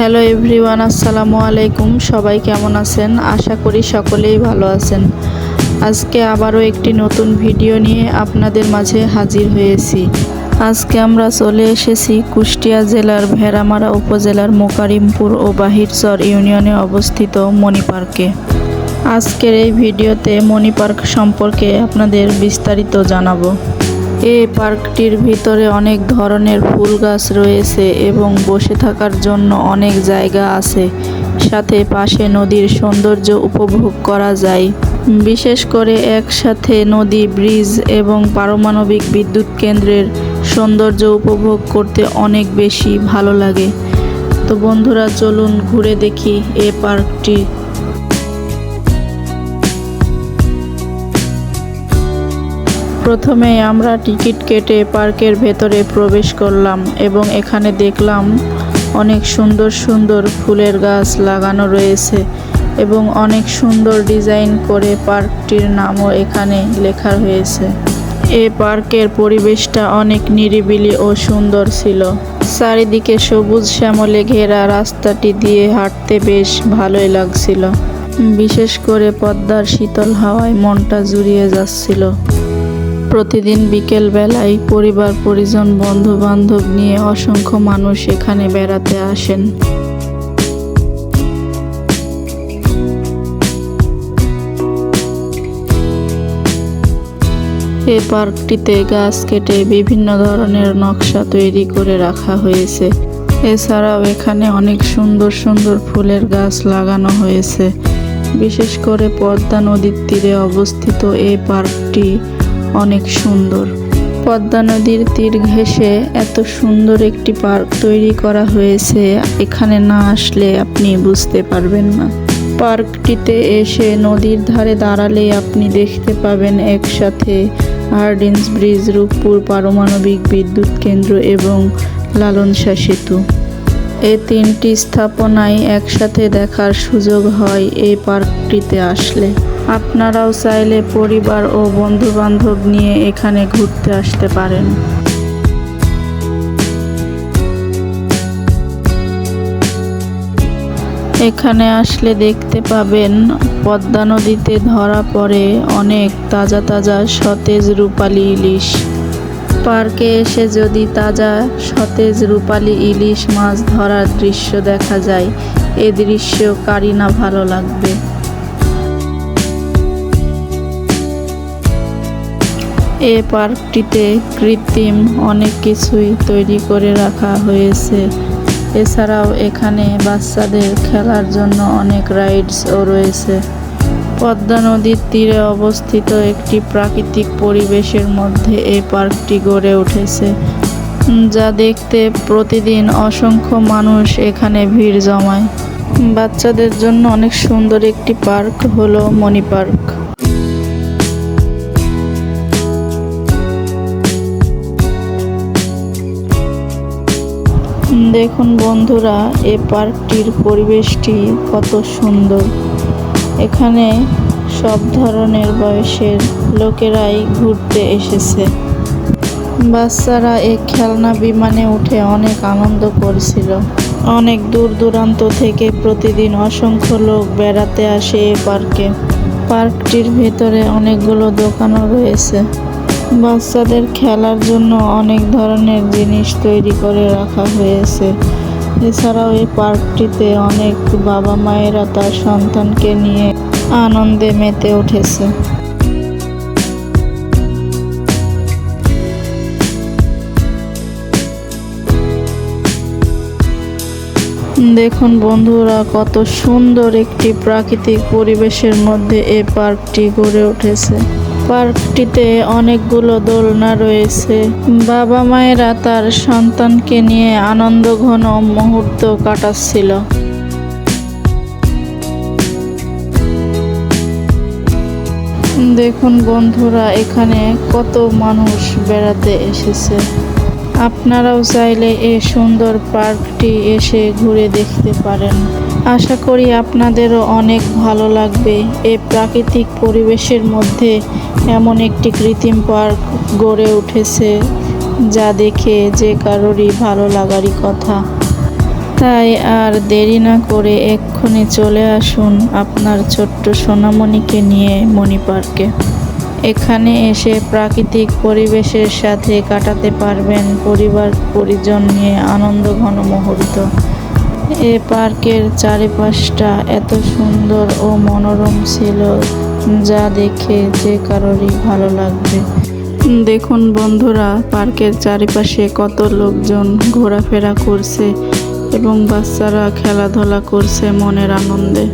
Hello everyone, আসসালামু আলাইকুম। সবাই কেমন আছেন? আশা করি সকলেই ভালো আছেন। আজকে আবারও একটি নতুন ভিডিও নিয়ে আপনাদের মাঝে হাজির হয়েছি। আজকে আমরা চলে এসেছি কুষ্টিয়া জেলার ভেড়ামারা উপজেলার মোকারিমপুর ও বাহিরচর ইউনিয়নে অবস্থিত মণি পার্কে। আজকের এই ভিডিওতে মণি পার্ক সম্পর্কে আপনাদের বিস্তারিত জানাব। এই পার্কটির ভিতরে অনেক ধরনের ফুল গাছ রয়েছে এবং বসে থাকার জন্য অনেক জায়গা আছে। সাথে পাশে নদীর সৌন্দর্য উপভোগ করা যায়। বিশেষ করে একসাথে নদী, ব্রিজ এবং পারমাণবিক বিদ্যুৎ কেন্দ্রের সৌন্দর্য উপভোগ করতে অনেক বেশি ভালো লাগে। তো বন্ধুরা, চলুন ঘুরে দেখি এ পার্কটি। প্রথমে আমরা টিকিট কেটে পার্কের ভেতরে প্রবেশ করলাম এবং এখানে দেখলাম অনেক সুন্দর সুন্দর ফুলের গাছ লাগানো রয়েছে এবং অনেক সুন্দর ডিজাইন করে পার্কটির নামও এখানে লেখা হয়েছে। এ পার্কের পরিবেশটা অনেক নিরিবিলি ও সুন্দর ছিল। চারিদিকে সবুজ শ্যামলে ঘেরা রাস্তাটি দিয়ে হাঁটতে বেশ ভালোই লাগছিল। বিশেষ করে পদ্মার শীতল হাওয়ায় মনটা জুড়িয়ে যাচ্ছিল। প্রতিদিন বিকেল বেলায় পরিবার, পরিজন বন্ধু বান্ধব নিয়ে অসংখ্য মানুষ এখানে বেড়াতে আসেন। এ পার্কটিতে গাছ কেটে বিভিন্ন ধরনের নকশা তৈরি করে রাখা হয়েছে। এছাড়াও এখানে অনেক সুন্দর সুন্দর ফুলের গাছ লাগানো হয়েছে। বিশেষ করে পদ্মা নদীর তীরে অবস্থিত এই পার্কটি অনেক সুন্দর। পদ্মা নদীর তীর ঘেঁষে এত সুন্দর একটি পার্ক তৈরি করা হয়েছে, এখানে না আসলে আপনি বুঝতে পারবেন না। পার্কটিতে এসে নদীর ধারে দাঁড়ালে আপনি দেখতে পাবেন একসাথে হার্ডিন্স ব্রিজ, রূপপুর পারমাণবিক বিদ্যুৎ কেন্দ্র এবং লালনশা সেতু। এই তিনটি স্থাপনায় একসাথে দেখার সুযোগ হয় এই পার্কটিতে আসলে। আপনারাও চাইলে পরিবার ও বন্ধু বান্ধব নিয়ে এখানে ঘুরতে আসতে পারেন। এখানে আসলে দেখতে পাবেন, পদ্মা নদীতে ধরা পড়ে অনেক তাজা তাজা সতেজ রূপালী ইলিশ। পার্কে এসে যদি তাজা সতেজ রূপালী ইলিশ মাছ ধরার দৃশ্য দেখা যায়, এ দৃশ্য কারি না ভালো লাগবে। এ পার্কটিতে কৃত্রিম অনেক কিছুই তৈরি করে রাখা হয়েছে। এছাড়াও এখানে বাচ্চাদের খেলার জন্য অনেক রাইডসও রয়েছে। পদ্মা নদীর তীরে অবস্থিত একটি প্রাকৃতিক পরিবেশের মধ্যে এই পার্কটি গড়ে উঠেছে, যা দেখতে প্রতিদিন অসংখ্য মানুষ এখানে ভিড় জমায়। বাচ্চাদের জন্য অনেক সুন্দর একটি পার্ক হলো মণি পার্ক। দেখুন বন্ধুরা, এ পার্কটির পরিবেশটি কত সুন্দর। এখানে সব ধরনের বয়সের লোকেরাই ঘুরতে এসেছে। বাচ্চারা এই খেলনা বিমানে উঠে অনেক আনন্দ করছিল। অনেক দূর দূরান্ত থেকে প্রতিদিন অসংখ্য লোক বেড়াতে আসে এ পার্কে। পার্কটির ভেতরে অনেকগুলো দোকানও রয়েছে। বাচ্চাদের খেলার জন্য অনেক ধরনের জিনিস তৈরি করে রাখা হয়েছে। এছাড়াও এই পার্কটিতে অনেক বাবা মায়েরা তার সন্তানকে নিয়ে আনন্দে মেতে উঠেছে। দেখুন বন্ধুরা, কত সুন্দর একটি প্রাকৃতিক পরিবেশের মধ্যে এই পার্কটি গড়ে উঠেছে। পার্কটিতে অনেকগুলো দোলনা রয়েছে। বাবা মায়েরা তার সন্তানকে নিয়ে আনন্দ ঘন মুহূর্ত কাটাচ্ছিল। দেখুন বন্ধুরা, এখানে কত মানুষ বেড়াতে এসেছে। আপনারাও চাইলে এই সুন্দর পার্কটি এসে ঘুরে দেখতে পারেন। আশা করি আপনাদেরও অনেক ভালো লাগবে। এই প্রাকৃতিক পরিবেশের মধ্যে এমন একটি কৃত্রিম পার্ক গড়ে উঠেছে যা দেখে যে কারোরই ভালো লাগারই কথা। তাই আর দেরি না করে এক্ষুনি চলে আসুন আপনার ছোট্ট সোনামণিকে নিয়ে মণি পার্কে। এখানে এসে প্রাকৃতিক পরিবেশের সাথে কাটাতে পারবেন পরিবার পরিজন নিয়ে আনন্দ ঘন মুহূর্ত। এ পার্কের চারিপাশটা এত সুন্দর ও মনোরম ছিল, যা দেখে যে কারোরই ভালো লাগবে। দেখুন বন্ধুরা, পার্কের চারিপাশে কত লোকজন ঘোরাফেরা করছে এবং বাচ্চারা খেলাধুলা করছে মনের আনন্দে।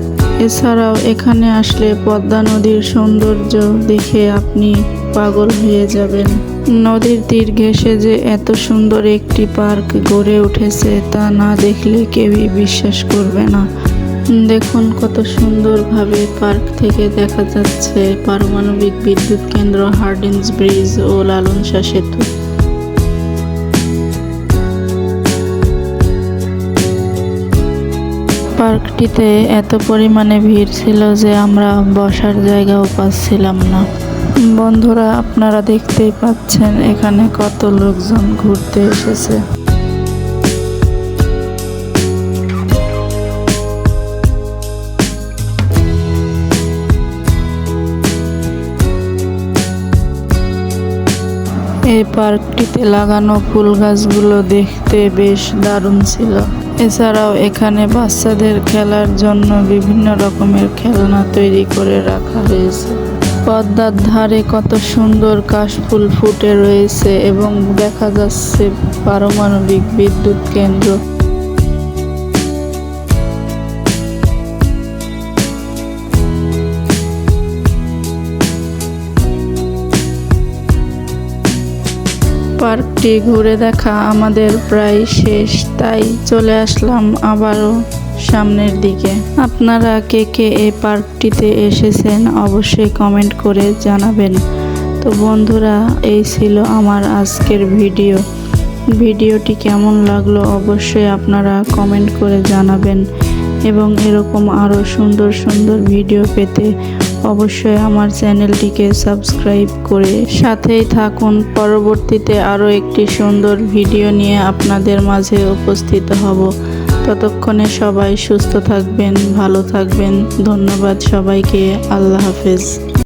এছাড়াও এখানে আসলে পদ্মা নদীর সৌন্দর্য দেখে আপনি পাগল হয়ে যাবেন। নদীর তীর ঘেঁষে যে এত সুন্দর একটি পার্ক গড়ে উঠেছে তা না দেখলে কেউই বিশ্বাস করবে না। দেখুন কত সুন্দরভাবে পার্ক থেকে দেখা যাচ্ছে পারমাণবিক বিদ্যুৎ কেন্দ্র হার্ডিন্স ব্রিজ ও লালন শাহ সেতু। পার্কটিতে এত পরিমাণে ভিড় ছিল যে আমরা বসার জায়গাও পাচ্ছিলাম না। বন্ধুরা, আপনারা দেখতেই পাচ্ছেন, এখানে কত লোকজন ঘুরতে এসেছে। এই পার্কটিতে লাগানো ফুল গাছগুলো দেখতে বেশ দারুণ ছিল। এছাড়াও এখানে বাচ্চাদের খেলার জন্য বিভিন্ন রকমের খেলনা তৈরি করে রাখা হয়েছে। পদ্মার ধারে কত সুন্দর কাশফুল ফুটে রয়েছে এবং দেখা যাচ্ছে পারমাণবিক বিদ্যুৎ কেন্দ্র। পার্কটি ঘুরে দেখা আমাদের প্রায় শেষ, তাই চলে আসলাম আবারও। সামনের দিকে। আপনারা কে কে এই পার্কটিতে এসেছেন অবশ্যই কমেন্ট করে জানাবেন। তো বন্ধুরা, এই ছিল আমার আজকের ভিডিও। ভিডিওটি কেমন লাগল অবশ্যই আপনারা কমেন্ট করে জানাবেন। এবং এরকম আরও সুন্দর সুন্দর ভিডিও পেতে অবশ্যই আমার চ্যানেলটিকে সাবস্ক্রাইব করে সাথেই থাকুন। পরবর্তীতে আরও একটি সুন্দর ভিডিও নিয়ে আপনাদের মাঝে উপস্থিত হব। ততক্ষণে সবাই সুস্থ থাকবেন ভালো থাকবেন। ধন্যবাদ সবাইকে। আল্লাহ হাফেজ।